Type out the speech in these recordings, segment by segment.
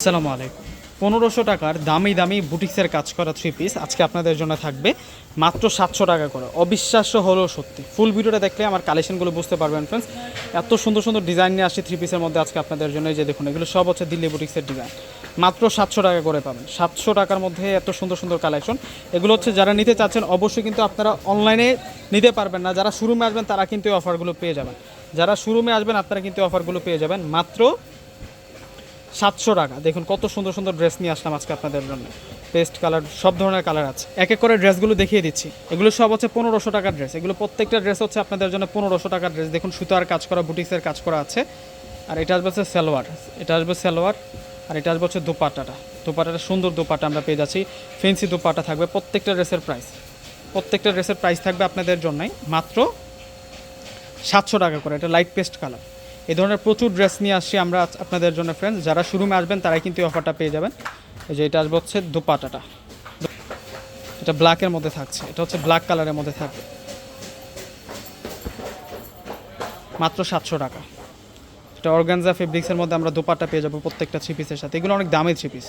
আসসালামু আলাইকুম। পনেরোশো টাকার দামি দামি বুটিক্সের কাজ করা থ্রি পিস আজকে আপনাদের জন্য থাকবে মাত্র সাতশো টাকা করে। অবিশ্বাস্য হলো সত্যি। ফুল ভিডিওটা দেখলে আমার কালেকশনগুলো বুঝতে পারবেন ফ্রেন্ডস এত সুন্দর সুন্দর ডিজাইন নিয়ে আসছে থ্রি পিসের মধ্যে আজকে আপনাদের জন্য। যে দেখুন, এগুলো সব হচ্ছে দিল্লি বুটিক্সের ডিজাইন মাত্র সাতশো টাকা করে পাবেন। সাতশো টাকার মধ্যে এত সুন্দর সুন্দর কালেকশন এগুলো হচ্ছে যারা নিতে চাচ্ছেন, অবশ্যই কিন্তু আপনারা অনলাইনে নিতে পারবেন না। যারা শোরুমে আসবেন, তারা কিন্তু এই অফারগুলো পেয়ে যাবেন। যারা শোরুমে আসবেন, আপনারা কিন্তু অফারগুলো পেয়ে যাবেন। মাত্র সাতশো টাকা। দেখুন, কত সুন্দর সুন্দর ড্রেস নিয়ে আসলাম আজকে আপনাদের জন্য। পেস্ট কালার সব ধরনের কালার আছে। এক এক করে ড্রেসগুলো দেখিয়ে দিচ্ছি। এগুলো সব হচ্ছে পনেরোশো টাকার ড্রেস এগুলো প্রত্যেকটা ড্রেস হচ্ছে আপনাদের জন্য পনেরোশো টাকার ড্রেস দেখুন সুতার কাজ করা বুটিক্সের কাজ করা আছে। আর এটা আসবে হচ্ছে সালোয়ার। এটা আসবে সালোয়ার, আর এটা আসবে হচ্ছে দোপাট্টাটা। দোপাট্টাটা সুন্দর দোপাট্টা আমরা পেয়ে যাচ্ছি। ফেন্সি দোপাট্টা থাকবে প্রত্যেকটা ড্রেসের প্রাইস প্রত্যেকটা ড্রেসের প্রাইস থাকবে আপনাদের জন্যই মাত্র সাতশো টাকা করে। এটা লাইট পেস্ট কালার এই ধরনের প্রচুর ড্রেস নিয়ে আসছি আমরা আপনাদের জন্য ফ্রেন্ডস যারা শোরুমে আসবেন, তারাই কিন্তু এই অফারটা পেয়ে যাবেন। এই যে এটা আসবে হচ্ছে দুপাটাটা। এটা ব্ল্যাকের মধ্যে থাকছে। এটা হচ্ছে ব্ল্যাক কালারের মধ্যে থাকবে। মাত্র সাতশো টাকা। এটা অর্গানজা ফেব্রিক্সের মধ্যে আমরা দোপাট্টা পেয়ে যাব প্রত্যেকটা থ্রি পিসের সাথে। এগুলো অনেক দামি থ্রি পিস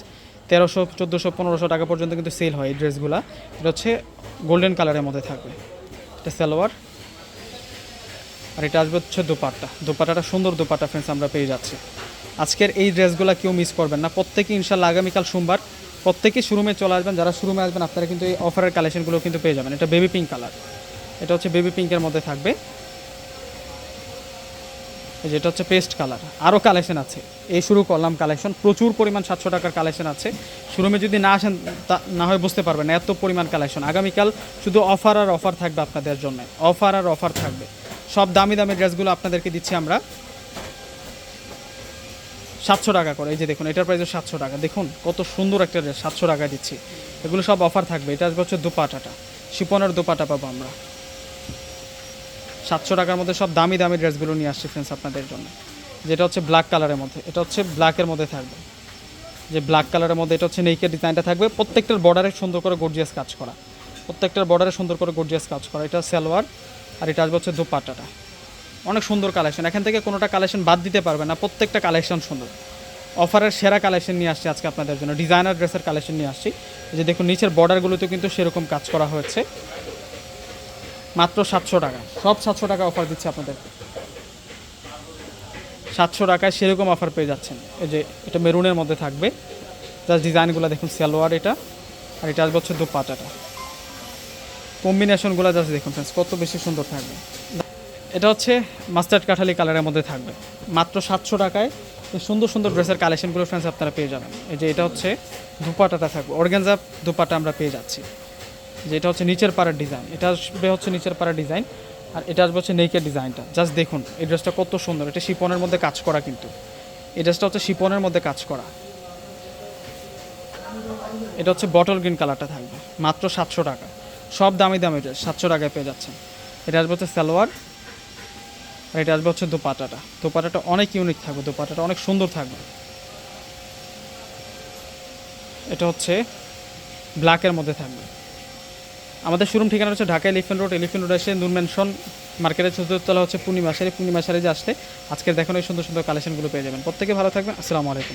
তেরোশো, চোদ্দোশো, পনেরোশো টাকা পর্যন্ত কিন্তু সেল হয় এই ড্রেসগুলো এটা হচ্ছে গোল্ডেন কালারের মধ্যে থাকবে। এটা সালোয়ার। আর এটা আসবে হচ্ছে দোপাট্টা। দোপাট্টাটা সুন্দর দোপাট্টা ফ্রেন্ডস আমরা পেয়ে যাচ্ছি। আজকের এই ড্রেসগুলো কেউ মিস করবেন না। প্রত্যেকে ইনশাল্লাহ আগামীকাল সোমবার প্রত্যেকেই শোরুমে চলে আসবেন। যারা শোরুমে আসবেন, আপনারা কিন্তু এই অফারের কালেকশনগুলো কিন্তু পেয়ে যাবেন। এটা বেবি পিঙ্ক কালার এটা হচ্ছে বেবি পিঙ্কের মধ্যে থাকবে। এই যেটা হচ্ছে পেস্ট কালার আরও কালেকশন আছে। এই শুরু করলাম কালেকশন প্রচুর পরিমাণ সাতশো টাকার কালেকশন আছে। শোরুমে যদি না আসেন, তা না হয় বুঝতে পারবেন এত পরিমাণ কালেকশন আগামীকাল শুধু অফার আর অফার থাকবে আপনাদের জন্য। অফার আর অফার থাকবে। সব দামি দামি ড্রেসগুলো আপনাদেরকে দিচ্ছি আমরা। সাতশো টাকা করে, এই যে দেখুন, এটার প্রাইস সাতশো টাকা। দেখুন, কত সুন্দর একটা ড্রেস সাতশো টাকা দিচ্ছি। এগুলো সব অফার থাকবে। এটা আসবে হচ্ছে দুপাটাটা। শিপনের দুপাটা পাবো আমরা। সাতশো টাকার মধ্যে সব দামি দামি ড্রেসগুলো নিয়ে আসছি ফ্রেন্ডস আপনাদের জন্য। যেটা হচ্ছে ব্ল্যাক কালারের মধ্যে। এটা হচ্ছে ব্ল্যাকের মধ্যে থাকবে। যে ব্ল্যাক কালারের মধ্যে এটা হচ্ছে নেইকের ডিজাইনটা থাকবে। প্রত্যেকটার বর্ডারে সুন্দর করে গর্জিয়াস কাজ করা। প্রত্যেকটার বর্ডারে সুন্দর করে গর্জিয়াস কাজ করা। এটা সালোয়ার আর এটা আসবে হচ্ছে দোপাট্টাটা। অনেক সুন্দর কালেকশন এখান থেকে কোনোটা কালেকশন বাদ দিতে পারবে না। প্রত্যেকটা কালেকশন সুন্দর। অফারের সেরা কালেকশন নিয়ে আসছি আজকে আপনাদের জন্য। ডিজাইনার ড্রেসের কালেকশন নিয়ে আসছি। যে দেখুন, নিচের বর্ডারগুলোতে কিন্তু সেরকম কাজ করা হয়েছে। মাত্র সাতশো টাকা। সব সাতশো টাকা অফার দিচ্ছে আপনাদের। সাতশো টাকায় সেরকম অফার পেয়ে যাচ্ছেন। এই যে এটা মেরুনের মধ্যে থাকবে। যার ডিজাইনগুলো দেখুন, সালোয়ার এটা। আর এটা আসবে হচ্ছে দুপাটাটা কম্বিনেশনগুলো জাস্ট দেখুন ফ্রেন্ডস কত বেশি সুন্দর থাকবে। এটা হচ্ছে মাস্টার্ড কাঠালি কালারের মধ্যে থাকবে। মাত্র সাতশো টাকায় এই সুন্দর সুন্দর ড্রেসের কালেকশনগুলো ফ্রেন্ডস আপনারা পেয়ে যাবেন। এই যে এটা হচ্ছে দুপাটাটা থাকবে অর্গ্যানজা দুপাটা আমরা পেয়ে যাচ্ছি। যে এটা হচ্ছে নিচের পাড়ার ডিজাইন এটা আসবে হচ্ছে নিচের পাড়ার ডিজাইন আর এটা আসবে হচ্ছে নেকের ডিজাইনটা জাস্ট দেখুন, এই ড্রেসটা কত সুন্দর, এটা শিপনের মধ্যে কাজ করা কিন্তু। এই ড্রেসটা হচ্ছে শিপনের মধ্যে কাজ করা। এটা হচ্ছে বটল গ্রিন কালারটা থাকবে, মাত্র সাতশো টাকা। সব দামি দামি ড্রেস সাতশো টাকায় পেয়ে যাচ্ছেন। এটা আসবে হচ্ছে সালোয়ার, আর এটা আসবে হচ্ছে দোপাটাটা দোপাটাটা অনেক ইউনিক থাকবে দোপাটাটা অনেক সুন্দর থাকবে। এটা হচ্ছে ব্ল্যাকের মধ্যে থাকবে। আমাদের শোরুম ঠিকানা হচ্ছে Dhaka elephant road elephant road এসে নূর ম্যানশন মার্কেটের চতুর্থতলা হচ্ছে পূর্ণিমা সারি পূর্ণিমা সারি যে আসলে আজকের দেখানো এই সুন্দর সুন্দর কালেকশনগুলো পেয়ে যাবেন। প্রত্যেকে ভালো থাকবেন, আসসালামু আলাইকুম।